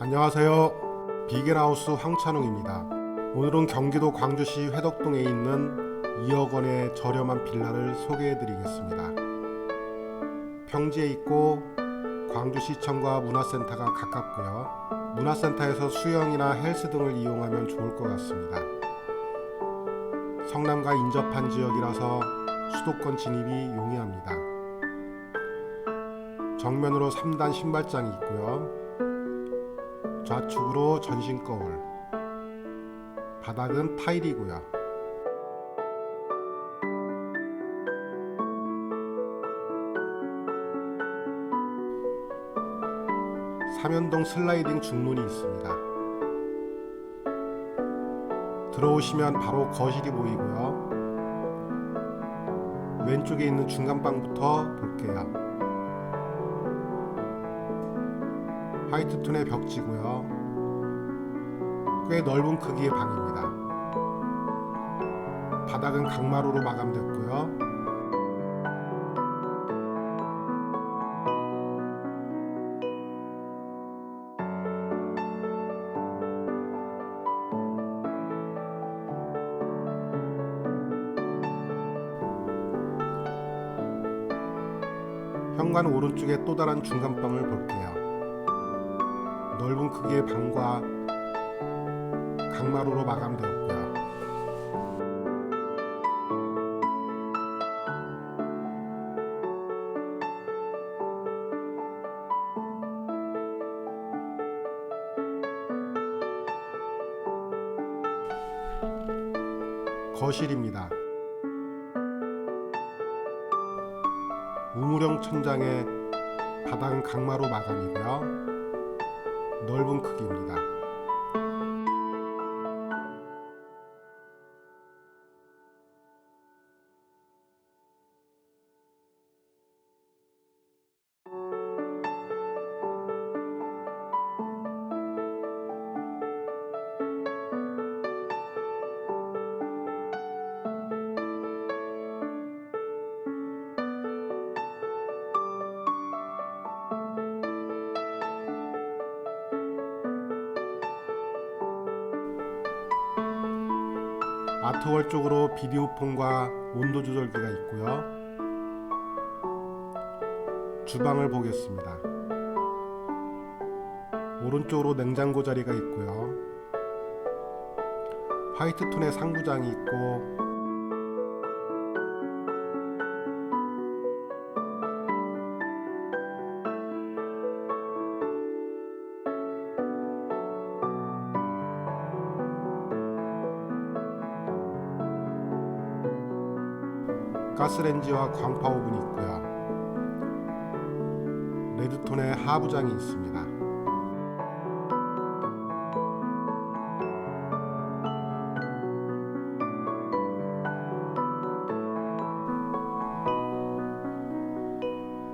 안녕하세요. 비겔하우스 황찬웅입니다. 오늘은 경기도 광주시 회덕동에 있는 2억 원의 저렴한 빌라를 소개해 드리겠습니다. 평지에 있고 광주시청과 문화센터가 가깝고요. 문화센터에서 수영이나 헬스 등을 이용하면 좋을 것 같습니다. 성남과 인접한 지역이라서 수도권 진입이 용이합니다. 정면으로 3단 신발장이 있고요. 좌측으로 전신 거울. 바닥은 타일이고요. 삼연동 슬라이딩 중문이 있습니다. 들어오시면 바로 거실이 보이고요. 왼쪽에 있는 중간방부터 볼게요. 화이트 톤의 벽지고요. 꽤 넓은 크기의 방입니다. 바닥은 강마루로 마감됐고요. 현관 오른쪽에 또 다른 중간방을 볼게요. 넓은 크기의 방과 강마루로 마감되었고요. 거실입니다. 우물형 천장에 바닥은 강마루 마감이고요. 넓은 크기입니다. 아트월 쪽으로 비디오폰과 온도 조절기가 있고요. 주방을 보겠습니다. 오른쪽으로 냉장고 자리가 있고요. 화이트 톤의 상부장이 있고 가스렌지와 광파 오븐이 있고요. 레드톤의 하부장이 있습니다.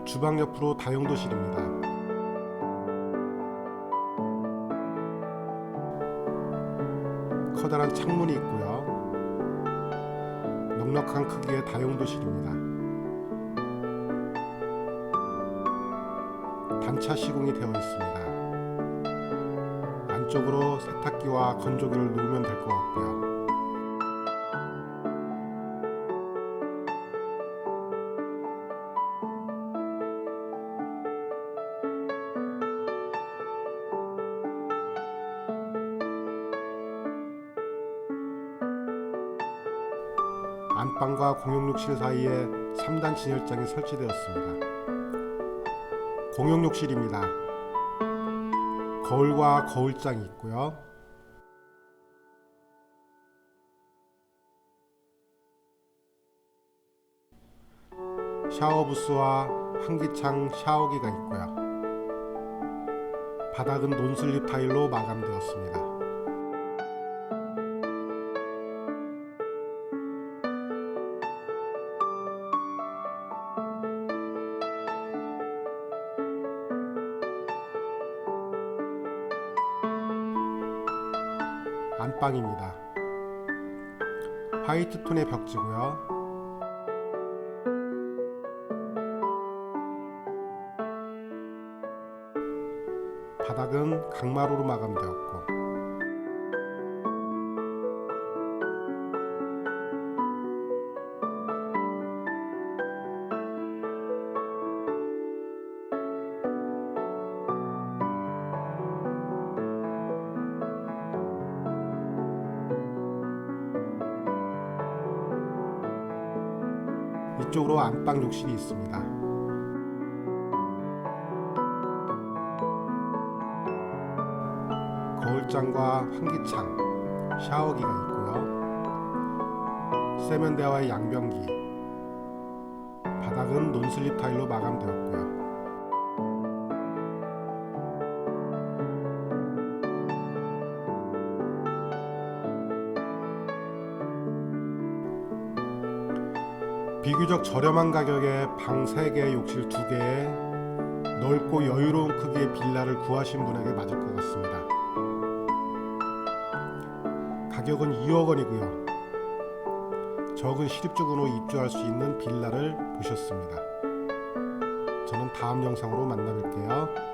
주방 옆으로 다용도실입니다. 커다란 창문이 있고요. 넉넉한 크기의 다용도실입니다. 단차 시공이 되어 있습니다. 안쪽으로 세탁기와 건조기를 놓으면 될 것 같고요. 안방과 공용욕실 사이에 3단 진열장이 설치되었습니다. 공용욕실입니다. 거울과 거울장이 있고요. 샤워 부스와 환기창 샤워기가 있고요. 바닥은 논슬립 타일로 마감되었습니다. 안방입니다. 화이트 톤의 벽지고요. 바닥은 강마루로 마감되었고 이쪽으로 안방 욕실이 있습니다. 거울장과 환기창, 샤워기가 있고요. 세면대와의 양변기, 바닥은 논슬립 타일로 마감되었고요. 비교적 저렴한 가격에 방 3개, 욕실 2개에 넓고 여유로운 크기의 빌라를 구하신 분에게 맞을 것 같습니다. 가격은 2억 원이고요. 적은 실입적으로 입주할 수 있는 빌라를 보셨습니다. 저는 다음 영상으로 만나 뵐게요.